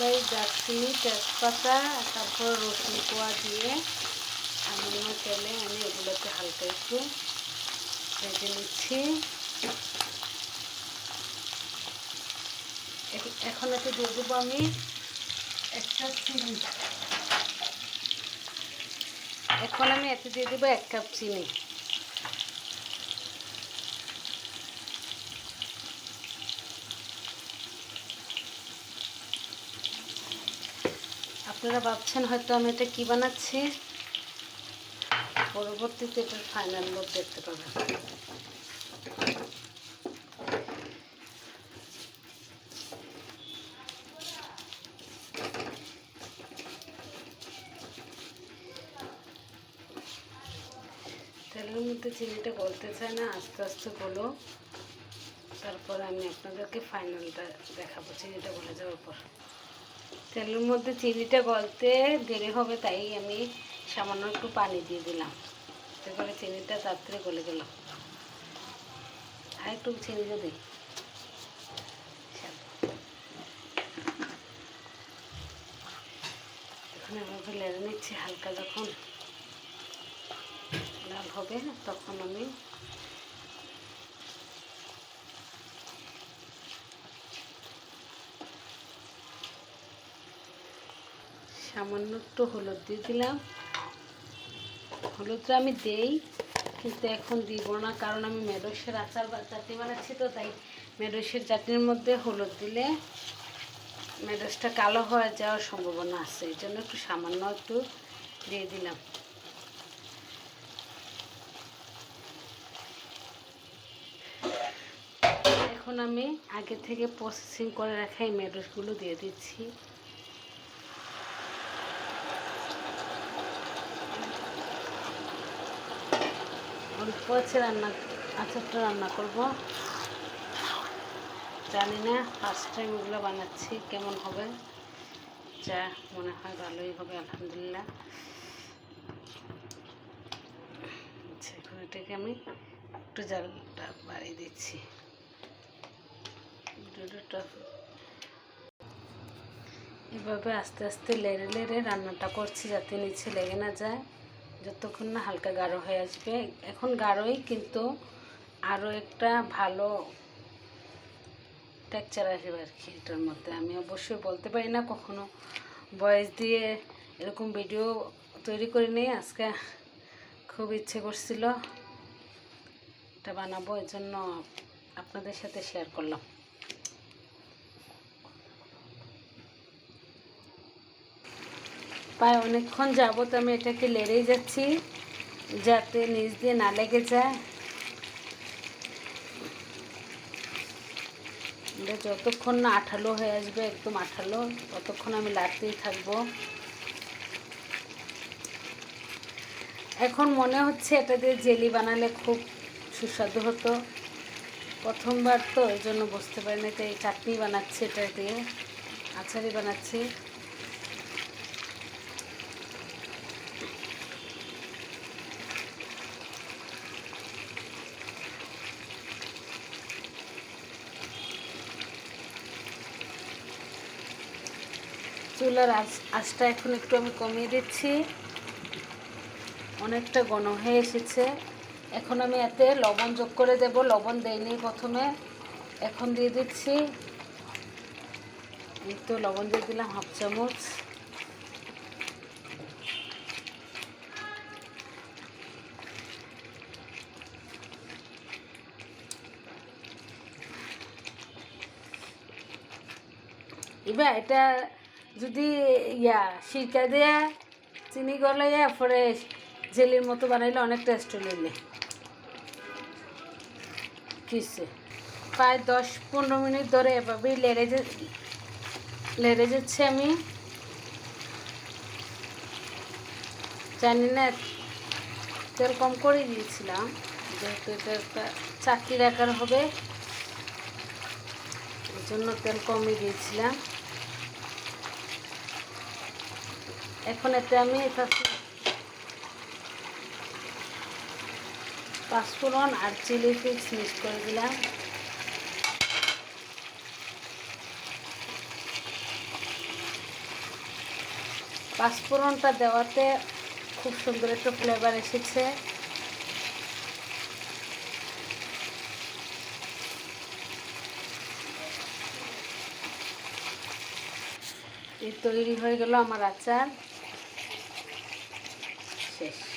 এলাই দারচিনি তেজপাতা, তারপর রসুন কোয়া দিয়ে সামান্য তেলে আমি এগুলোকে হালকা একটু ভেজে নিচ্ছি। এখন এতে দিয়ে দেবো আমি একটা চিনি। এখন আমি এতে দিয়ে দেবো এক কাপ চিনি। আপনারা ভাবছেন হয়তো আমি এটা কি বানাচ্ছি? পরবর্তীতে এটার ফাইনাল লুক দেখতে পাবেন। তেলের মধ্যে চিনিটা গলতে চায় না, আস্তে আস্তে গলো। তারপর আমি আপনাদেরকে ফাইনালটা দেখাবো, চিনিটা গলে যাওয়ার পর। তেলের মধ্যে চিনিটা গলতে দেরি হবে, তাই আমি সামান্য একটু পানি দিয়ে দিলাম। এতে করে চিনিটা তাড়াতাড়ি গলে গেল। আর একটু চিনি এভাবে লেড়ে নিচ্ছি হালকা যখন লাল হবে, তখন আমি সামান্য একটু হলুদ দিয়ে দিলাম। হলুদটা আমি দেই, কিন্তু এখন দিব না, কারণ আমি মেডসের আচার বা চাটনি বানাচ্ছি তো, তাই মেডসের চাটনির মধ্যে হলুদ দিলে মেডসটা কালো হয়ে যাওয়ার সম্ভাবনা আছে। এই জন্য একটু সামান্য একটু দিয়ে দিলাম। এখন আমি আগে থেকে প্রসেসিং করে রাখা এই মেডসগুলো দিয়ে দিচ্ছি। অল্প আছে রান্না, আচারটা রান্না করব। জানি না ফার্স্ট টাইম এগুলো বানাচ্ছি, কেমন হবে? যা মনে হয় ভালোই হবে, আলহামদুলিল্লাহ। আচ্ছা এখন আমি একটু জালটা বাড়িয়ে দিচ্ছি। এভাবে আস্তে আস্তে লেড়ে লেড়ে রান্নাটা করছি যাতে নিচে লেগে না যায়। যতক্ষণ না হালকা গাঢ় হয়ে আসবে। এখন গাঢ়ই, কিন্তু আরও একটা ভালো টেকচার আসবে আর কি এটার মধ্যে। আমি অবশ্যই বলতে পারি না কখনো। বয়স দিয়ে এরকম ভিডিও তৈরি করে নিয়ে আজকে খুব ইচ্ছে করছিল। এটা বানাবো এই জন্য আপনাদের সাথে শেয়ার করলাম। প্রায় অনেকক্ষণ যাবত আমি এটাকে লেড়েই যাচ্ছি, যাতে নিচ দিয়ে না লেগে যায়। যতক্ষণ না আঠালো হয়ে আসবে, একদম আঠালো, ততক্ষণ আমি লাড়তেই থাকব। এখন মনে হচ্ছে এটা দিয়ে জেলি বানালে খুব সুস্বাদু হতো। প্রথমবার তো এই জন্য বুঝতে পারি না তো এই চাটনি বানাচ্ছি এটা দিয়ে আচারি বানাচ্ছি। চুলার আঁচ, আঁচটা এখন একটু আমি কমিয়ে দিচ্ছি। অনেকটা ঘন হয়ে এসেছে। এখন আমি এতে লবণ যোগ করে দেব। লবণ দেইনি প্রথমে। এখন দিয়ে দিচ্ছি। একটু লবণ দিয়ে দিলাম হাফ চামচ। এবার এটা যদি, ইয়া, সিরকা দেয়া চিনি গলাইয়া পরে জেলির মতো বানাইলে অনেক টেস্ট হইলে কিসে প্রায় দশ পনেরো মিনিট ধরে এভাবেই লেড়ে যে, লেড়ে যাচ্ছে আমি। জানি না, তেল কম করে দিয়েছিলাম, যেহেতু এটা একটা চাকরির আকার হবে। এই জন্য তেল কমই দিয়েছিলাম। এখন এতে আমি পাঁচ- পাঁচফোড়ন আর চিলি ফ্লেক্স মিক্স করে দিলাম। পাঁচফোড়নটা দেওয়াতে খুব সুন্দর একটা ফ্লেভার এসেছে। এই তৈরি হয়ে গেল আমার আচার। Gracias.